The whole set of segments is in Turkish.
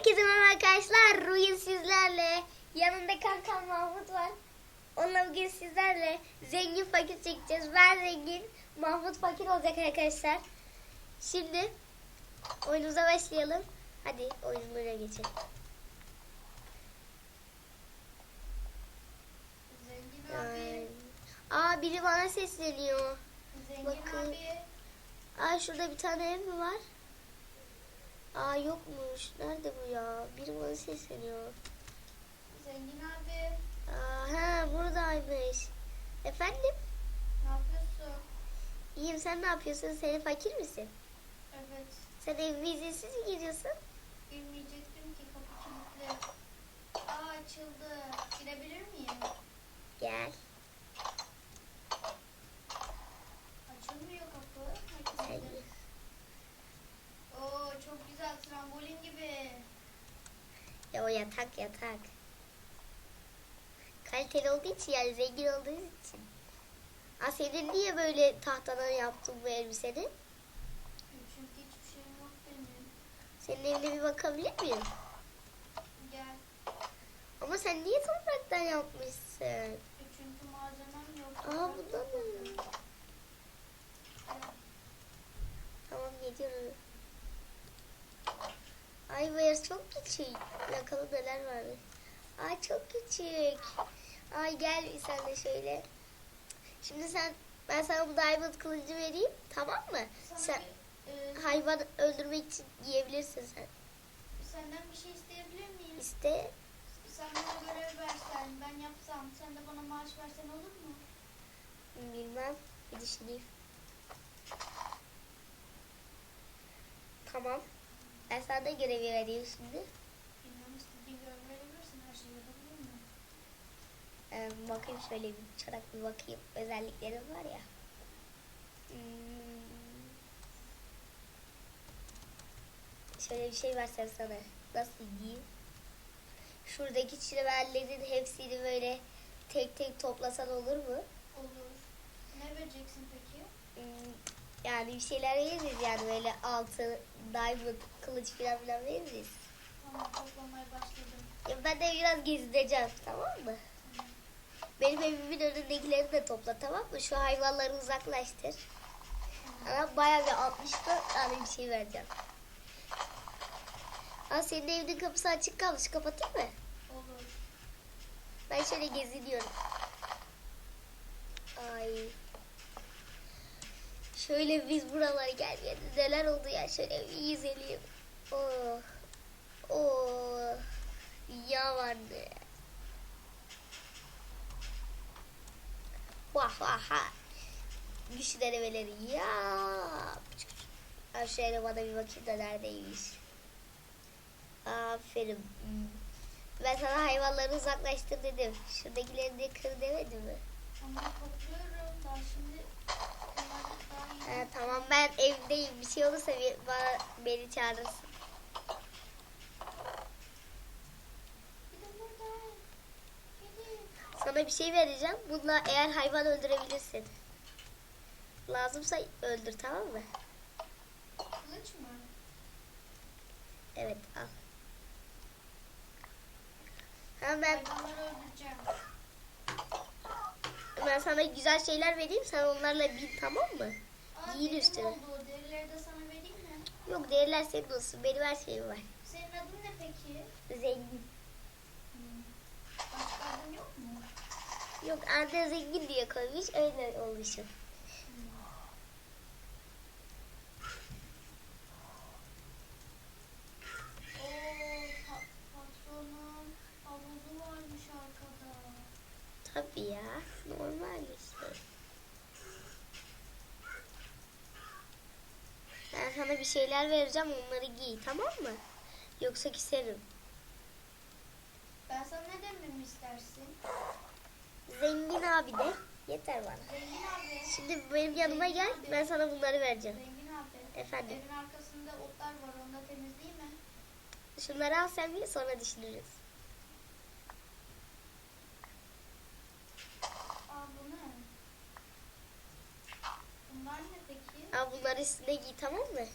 Herkese merhaba arkadaşlar. Bugün sizlerle yanımda kankam Mahmut var. Onunla bugün sizlerle zengin fakir çekeceğiz. Ben zengin, Mahmut fakir olacak arkadaşlar. Şimdi oyunumuza başlayalım. Hadi oyunlara geçelim. Zengin abi. Aa biri bana sesleniyor. Zengin bakın. abi. Aa şurada bir tane ev mi var? Aa yokmuş. Nerede bu ya? Biri bana sesleniyor. Zengin abi. Aa ha buradaymış. Efendim? Ne yapıyorsun? İyiyim sen ne yapıyorsun? Sen fakir misin? Evet. Sen evime izinsiz mi gidiyorsun? Bilmeyecektim ki kapı kilitli. Aa açıldı. Girebilir miyim? Gel. Açılmıyor kapı. Gel. Açıldı. Oo çok güzel trambolin gibi. Ya o yatak yatak. Kaliteli olduğu için yani zengin olduğu için. Aa senin niye böyle tahtadan yaptın bu elbiseni? Çünkü hiçbir şeyim yok benim. Senin evine bir bakabilir miyim? Gel. Ama sen niye topraktan yapmışsın? E, Çünkü malzemem yok. Aa bu da mı? Tamam geliyorum. Ay bu yer çok küçük. Bakalım neler var. Ay çok küçük. Ay gel sen de şöyle. Şimdi sen ben sana bu diamond kılıcı vereyim tamam mı? Sana Sen bir, e, hayvan öldürmek için yiyebilirsin sen. senden bir şey isteyebilir miyim? İste. Sen bana görev versen, ben yapsam, sen de bana maaş versen olur mu? Bilmem. Bir düşüneyim. Tamam. Ben sana da görevi vereyim şimdi. Bilmem istediğin görev verebilirsin, her şeyi yapabilir miyim? Ee, bakayım şöyle bir çarak bir bakayım. Özelliklerim var ya. Hmm. Şöyle bir şey versem sana. Nasıl diyeyim? Şuradaki çilemenlerin hepsini böyle tek tek toplasan olur mu? Olur. Ne vereceksin peki? Hmm, Yani bir şeyler veririz yani böyle altı, diamond, kılıç falan filan veririz. Tamam, toplamaya başladım. Ya ben de biraz gezdireceğim tamam mı? Tamam. Benim evimin önündekileri de topla tamam mı? Şu hayvanları uzaklaştır. Ama bayağı bir 64 tane bir şey vereceğim. Aa senin evinin kapısı açık kalmış. Kapatayım mı? Olur. Ben şöyle geziniyorum. Ay. Şöyle biz buralara gelmeyelim. Neler oldu ya? Şöyle bir izleyelim. Oh. Oh. Ya vardı. Vah vah ha. Güçlü denemeleri yap. Ha şöyle bana bir bakayım da neredeymiş. Aferin. Ben sana hayvanları uzaklaştır dedim. Şuradakileri de kır demedim mi? Ama topluyorum. Daha şimdi Ha, tamam ben evdeyim. Bir şey olursa bir- bana, beni çağırırsın. Sana bir şey vereceğim. Bununla eğer hayvan öldürebilirsin. Lazımsa öldür tamam mı? Kılıç mı? Evet al. Ha, ben, Hayvanları öldüreceğim. ben sana güzel şeyler vereyim. Sen onlarla bin tamam mı? Benim üstüne. Derileri de sana vereyim mi? Yok değerler senin olsun. Benim her şeyim var. Senin adın ne peki? Zengin. Başka adın yok mu? Yok anne zengin diye koymuş. Öyle olmuşum. Oo, pa- patronun havuzu varmış arkada. Tabii ya. Normal işte. Ben sana bir şeyler vereceğim onları giy tamam mı? Yoksa keserim. Ben sana ne dememi istersin? Zengin abi de yeter bana. Zengin abi. Şimdi benim yanıma gel ben sana bunları vereceğim. Zengin abi. Efendim? Evin arkasında otlar var. Onu da temizleyeyim mi? Şunları al sen bir sonra düşünürüz. Aa? Bunlar ne peki? Al bunları üstüne giy tamam mı?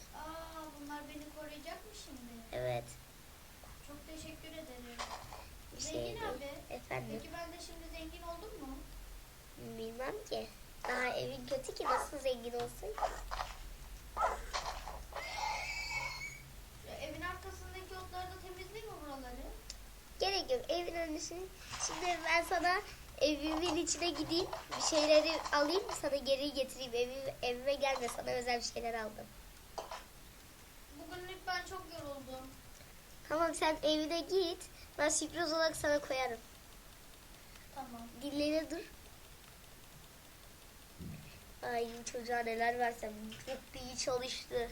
Aa bunlar beni koruyacak mı şimdi? Evet. teşekkür ederim. Bir şey Zengin değil. abi. Efendim Peki ben de şimdi zengin oldum mu? bilmem ki. Daha evin kötü ki nasıl zengin olsun? Ya evin arkasındaki otları da temizleyeyim mi buraları? Gerek yok evin önüsünü. Şimdi ben sana evimin içine gideyim. Bir şeyleri alayım sana geri getireyim. Evim, evime gelme sana özel bir şeyler aldım. Ben çok yoruldum. Tamam sen evine git. Ben sürpriz olarak sana koyarım. Tamam. Dinlene dur. Ay çocuğa neler versem çok iyi çalıştı.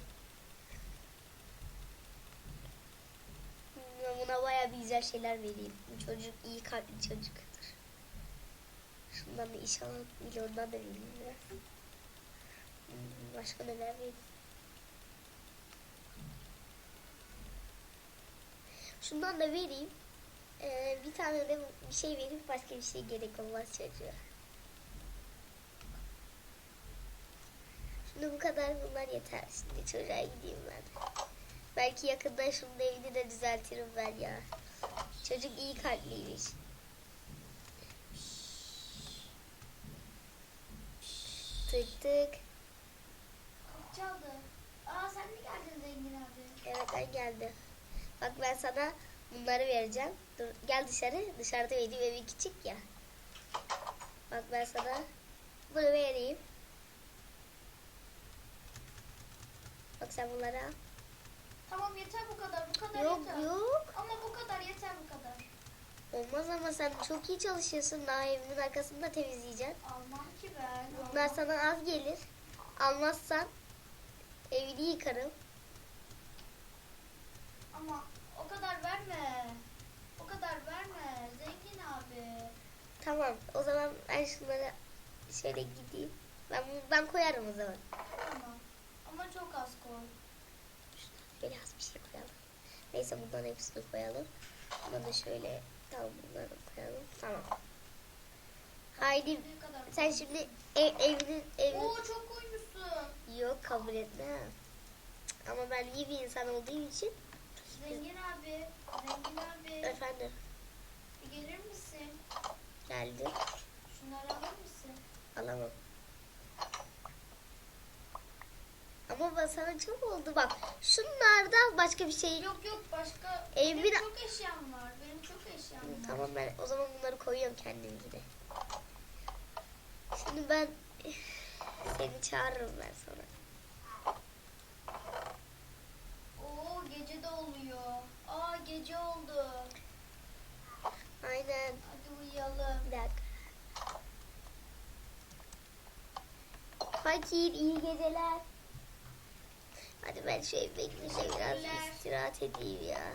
Ben buna bayağı bir güzel şeyler vereyim. Bu çocuk iyi kalpli çocuktur. Şundan da inşallah milyondan da vereyim. Hmm, Başka neler vereyim? Şundan da vereyim. Ee, bir tane de bir şey verip başka bir şey gerek olmaz çocuğa. Şimdi bu kadar bunlar yeter. Şimdi çocuğa gideyim ben. Belki yakında şunun evini de düzeltirim ben ya. Çocuk iyi kalpliymiş. Tık tık. Çaldı. Aa sen mi geldin zengin abi? Evet ben geldim. Bak ben sana bunları vereceğim. Dur, gel dışarı. Dışarıda vereyim evi küçük ya. Bak ben sana bunu vereyim. Bak sen bunları al. Tamam yeter bu kadar. Bu kadar Yok yeter. yok. Ama bu kadar yeter bu kadar. Olmaz ama sen çok iyi çalışıyorsun. Daha evimin arkasını da temizleyeceksin. Almam ki ben. Bunlar almam. sana az gelir. Almazsan evini yıkarım. Ama o kadar verme. O kadar verme. Zengin abi. Tamam. O zaman ben şunları şöyle gideyim. Ben ben koyarım o zaman. Tamam. Ama çok az koy. Şöyle az bir şey koyalım. Neyse bundan hepsini koyalım. Bundan da şöyle tamam bunları koyalım. Tamam. Haydi sen şimdi ev, evinin evin Oo çok koymuşsun. yok kabul etmem. Ama ben iyi bir insan olduğum için Zengin abi. Zengin abi. efendim Bir gelir misin? geldi. Şunları alır mısın? Alamam. Ama ben sana çok oldu bak. Şunlardan başka bir şey yok. Yok başka. Evin- Benim çok eşyam var. Benim çok eşyam var. Tamam ben o zaman bunları koyuyorum kendim yine. Şimdi ben seni çağırırım ben sonra. Oo gece de oluyor. Aa gece oldu. Aynen. Hadi uyuyalım. Bir dakika. Fakir iyi geceler. Hadi ben gideyim de biraz istirahat edeyim ya.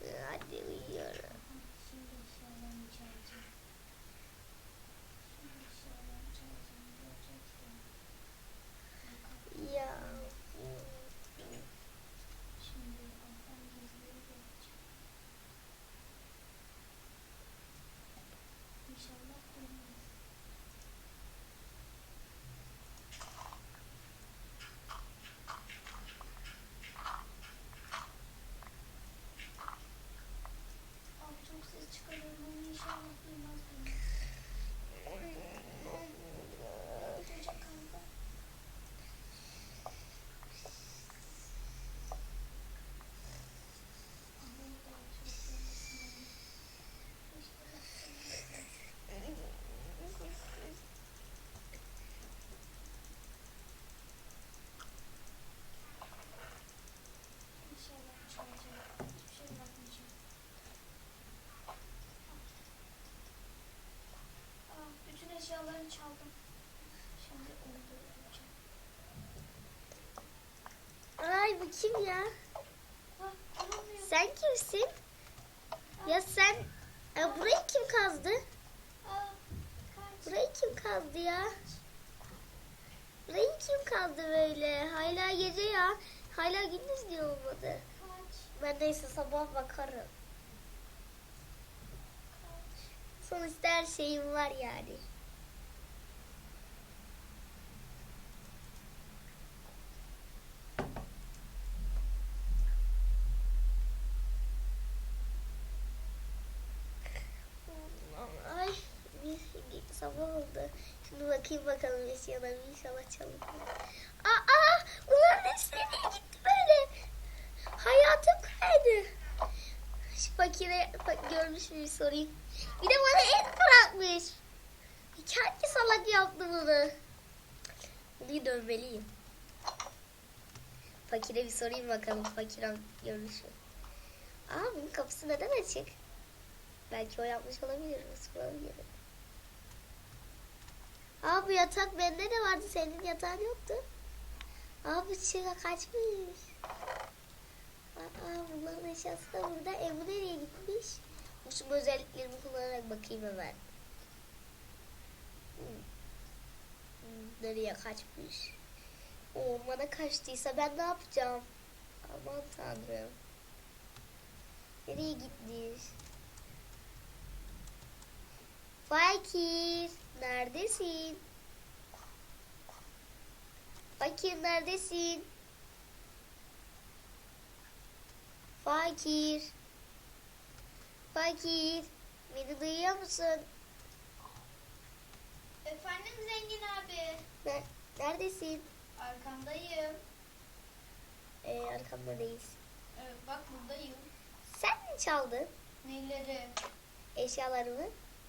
Hadi uyuyorum. Şimdi eşyalarımı çalacağım. Şimdi eşyalarımı çalacağım. Göreceksin. Ya. Şimdi alttan gizliye geçeceğim. İnşallah dönmez. Abi çok ses çıkarıyorum ama inşallah duymaz beni. Çocuk kaldı. İnşallah çalacak. Hiçbir şey bırakmayacağım. Aa, bütün eşyalarını çaldım. Şimdi onu da öldüreceğim. Ay bu kim ya? Sen kimsin? Ya sen ya burayı kim kazdı? Burayı kim kazdı ya? Burayı kim kazdı böyle? Hala gece ya. Hala gündüz diye olmadı. Ben neyse sabah bakarım. Sonuçta her şeyim var yani. Bakayım bakalım eşyalarım inşallah çalınır. Aa, ulan hepsi nereye gitti böyle? Hayatım kaydı. Şu fakire bak, görmüş müyüm sorayım. Bir de bana et bırakmış. Kendi salak yaptı bunu. Bunu dövmeliyim. Fakire bir sorayım bakalım fakir görmüş mü? Aa bunun kapısı neden açık? Belki o yapmış olabilir. Soralım yine. Aa bu yatak bende de vardı. Senin yatağın yoktu. Aa bu çığa kaçmış. Aa bunların eşyası da burada. E bu nereye gitmiş? Uçum özelliklerimi kullanarak bakayım hemen. Hmm. Hmm, Nereye kaçmış? Ormana kaçtıysa ben ne yapacağım? Aman tanrım. Nereye gitmiş? Fakir, neredesin? Fakir neredesin? Fakir. Fakir. Beni duyuyor musun? Efendim zengin abi. Ne, neredesin? Arkandayım. Ee, arkamda değilsin. Evet, bak buradayım. Sen mi çaldın Neleri? eşyalarımı?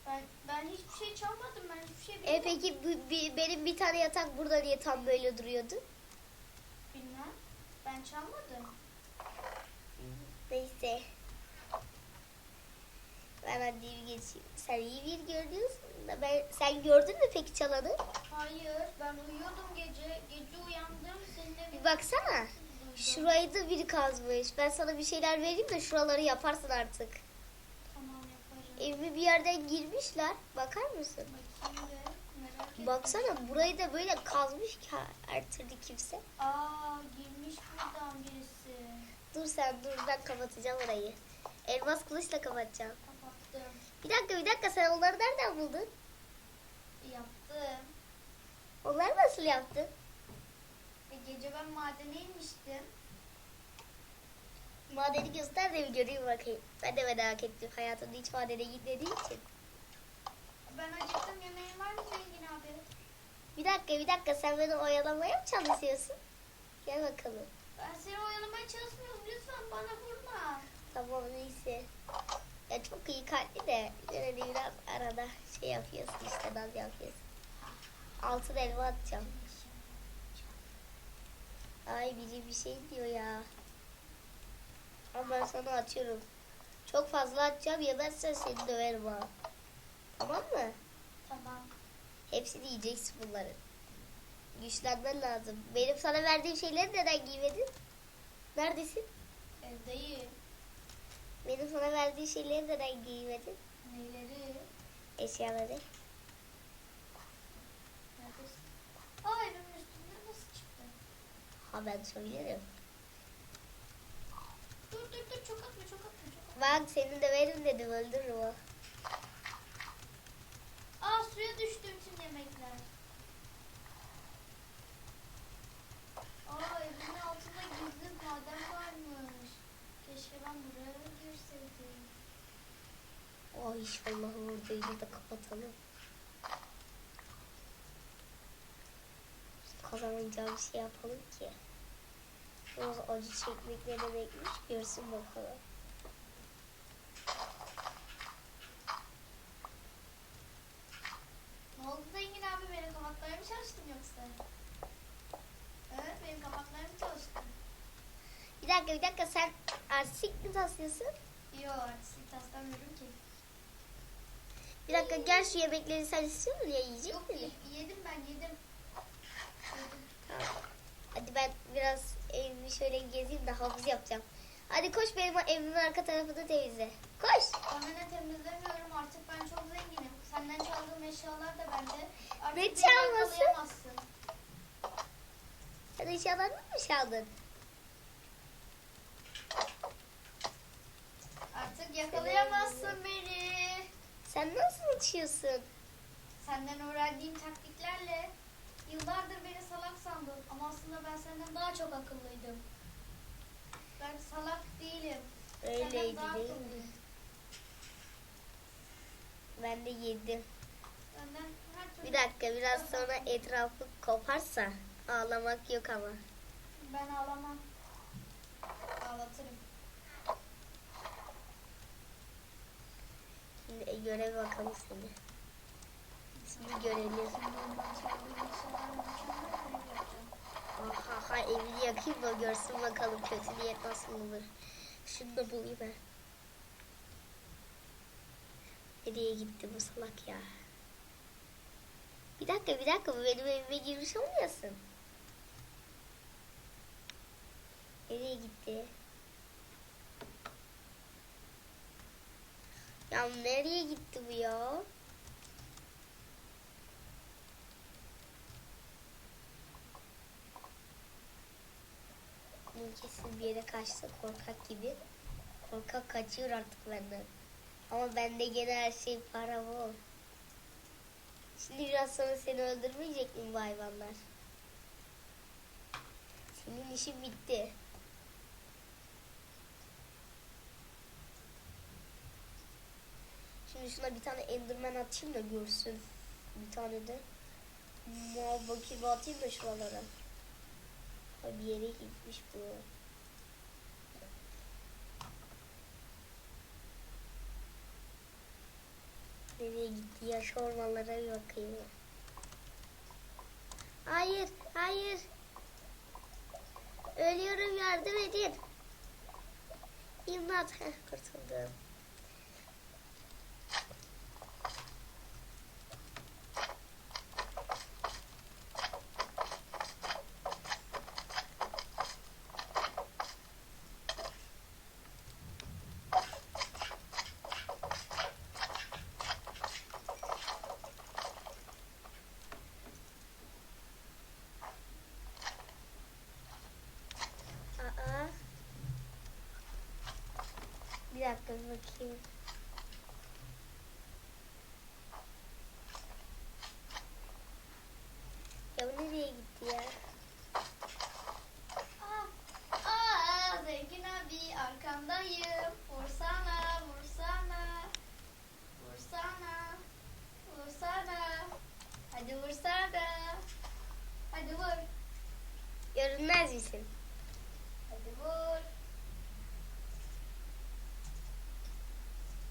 Ben ben hiçbir şey çalmadım. Ben hiçbir şey E bilmem. peki bu- bi- benim bir tane yatak burada diye tam böyle duruyordu. Bilmem. Ben çalmadım. Neyse. Ben hadi bir geçeyim. Sen iyi bir görünüyorsun da ben, sen gördün mü peki çalanı? Hayır. Ben uyuyordum gece. Gece uyandım. Seninle Bir baksana. Şurayı da biri kazmış. Ben sana bir şeyler vereyim de şuraları yaparsın artık. Evime bir yerden girmişler. Bakar mısın? Baksana burayı da böyle kazmış ki her türlü kimse. Aa girmiş buradan birisi. Dur sen dur ben kapatacağım orayı. Elmas kılıçla kapatacağım. Kapattım. Bir dakika bir dakika sen onları nereden buldun? Yaptım. Onları nasıl yaptın? E, gece ben madene inmiştim. Madeni göster de bir göreyim bakayım. Ben de merak ettim. Hayatımda hiç madene gitmediğim için. Ben acıktım. Yemeğin var mı zengin abi? Bir dakika bir dakika sen beni oyalamaya mı çalışıyorsun? Gel bakalım. Ben seni oyalamaya çalışmıyorum. Lütfen bana vurma. Tamam neyse. Ya çok iyi kalpli de de biraz arada şey yapıyorsun işte naz yapıyorsun. Altın elma atacağım. Ay biri bir şey diyor ya. Ama ben sana atıyorum. Çok fazla atacağım yemezsen seni döverim ha. Tamam mı? Tamam. Hepsini yiyeceksin bunların. Güçlenmen lazım. Benim sana verdiğim şeyleri neden giymedin? Neredesin? Evdeyim. Benim sana verdiğim şeyleri neden giymedin? Neleri? Eşyaları. Neredesin? Aa evimin üstünden nasıl çıktın? Ha ben söylerim. Dur dur dur çok atma çok atma çok atma. Bak senin de verim dedim öldürürüm o. Aa suya düştü bütün yemekler. Aa evimin altında gizli maden varmış. Keşke ben buraya girseydim. O inşallah oradaydı da kapatalım. Kazanamayacağım bir şey yapalım ki. O acı çekmek ne demekmiş görsün bakalım. Ne oldu zengin abi benim kapaklarımı mı çalıştın yoksa? Evet benim kapaklarım mı çalıştı? Bir dakika bir dakika sen artistik mi taslıyorsun? Yok artistik taslamıyorum ki. Bir dakika gel şu yemekleri sen istiyor musun ya yiyecek Yok ye- yedim ben yedim. Yedim. Tamam. Hadi ben biraz evimi şöyle de havuz yapacağım. Hadi koş benim evimin arka tarafını temizle. Koş. Ne temizlemiyorum artık ben çok zenginim. Senden çaldığım eşyalar da bende. Artık Ne beni çalması? yakalayamazsın. Sen eşyalarını mı çaldın? Artık yakalayamazsın beni. Sen nasıl uçuyorsun? Senden öğrendiğim taktiklerle yıllardır beni salak sandın. Ama aslında ben senden daha çok akıllıydım. Ben salak değilim. Öyleydi Senden daha değil mi? akıllıyım. Ben de yedim. Her Bir dakika biraz sonra etrafı koparsa ağlamak yok ama. Ben ağlamam. Ağlatırım. Şimdi e, görev bakalım seni. Şimdi görelim. Aha ha, evini yakayım da görsün bakalım kötü niyet nasıl olur. Şunu da bulayım ben. Nereye gitti bu salak ya? Bir dakika bir dakika bu benim evime girmiş olmuyorsun. Nereye gitti? Ya nereye gitti bu ya? Kesin bir yere kaçtı korkak gibi. Korkak kaçıyor artık benden. Ama bende gene her şey para bol. Şimdi biraz sonra seni öldürmeyecek mi bu hayvanlar? Senin işin bitti. Şimdi şuna bir tane enderman atayım da görsün. Bir tane de bakayım atayım da şuralara. Ha bir yere gitmiş bu. Nereye gitti ya şu ormanlara bir bakayım. Hayır, hayır. Ölüyorum yardım edin. İmdat. Kurtuldum. Aa. Bir dakika bir bakayım. Ya bu nereye gitti ya? Aa, aa, Zengin abi arkandayım. Vursana, vursana. Vursana. Vursana. Hadi vursana. Hadi vur. Görünmez misin? Hadi vur.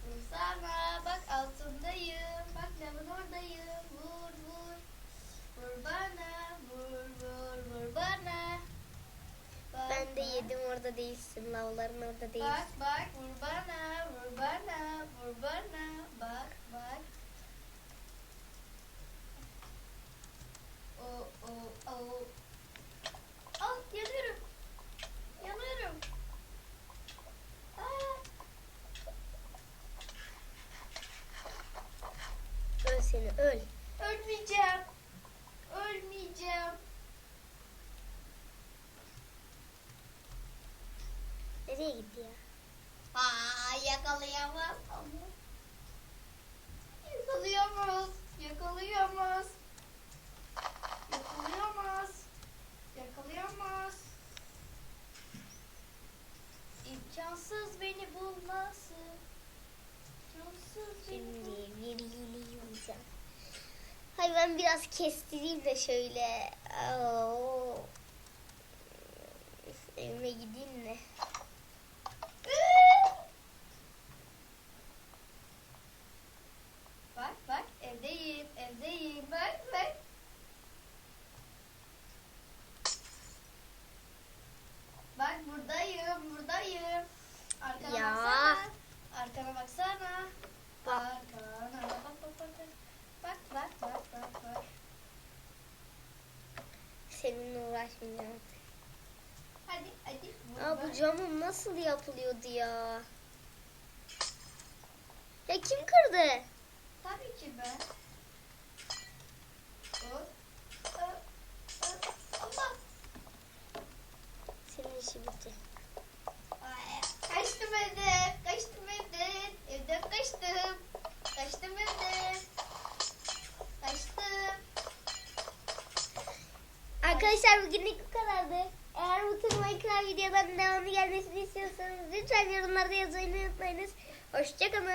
Vursana. Bak altındayım. Bak lavın oradayım. Vur vur. Vur bana. Vur vur vur bana. Bak, Ben de bak. yedim orada değilsin. Lavların orada Bak değilsin. bak vur bana, vur bana, vur bana. Bak bak. O o o. Al yanıyorum. Yanıyorum. Aa, Öl seni öl. ölmeyeceğim. Ölmeyeceğim. Nereye gitti ya? Aa yakalayamaz ama. Yakalayamaz. Yakalayamaz. Yakalayamaz. Yakalayamaz. İmkansız beni bulması. İmkansız beni Şimdi bulması. bir yiyeceğim. Hay ben biraz kestireyim de şöyle. Oo. Evime gideyim de. Bak bak evdeyim evdeyim bak bak. Bak buradayım buradayım. Arkana Ya. baksana. Arkana baksana. Bak. Arkana bak bak bak bak. Bak bak bak bak bak. Seninle uğraşmayacağım. Hadi hadi. Aa bu camım nasıl yapılıyordu ya? Ya kim kırdı? Tabii ki ben. Hop. Hop. Hop. Allah. Senin işi bitti. Arkadaşlar bugünlük bu kadardı. Eğer bu tür Minecraft videoların devamı gelmesini istiyorsanız lütfen yorumlarda yazmayı unutmayınız. Hoşçakalın.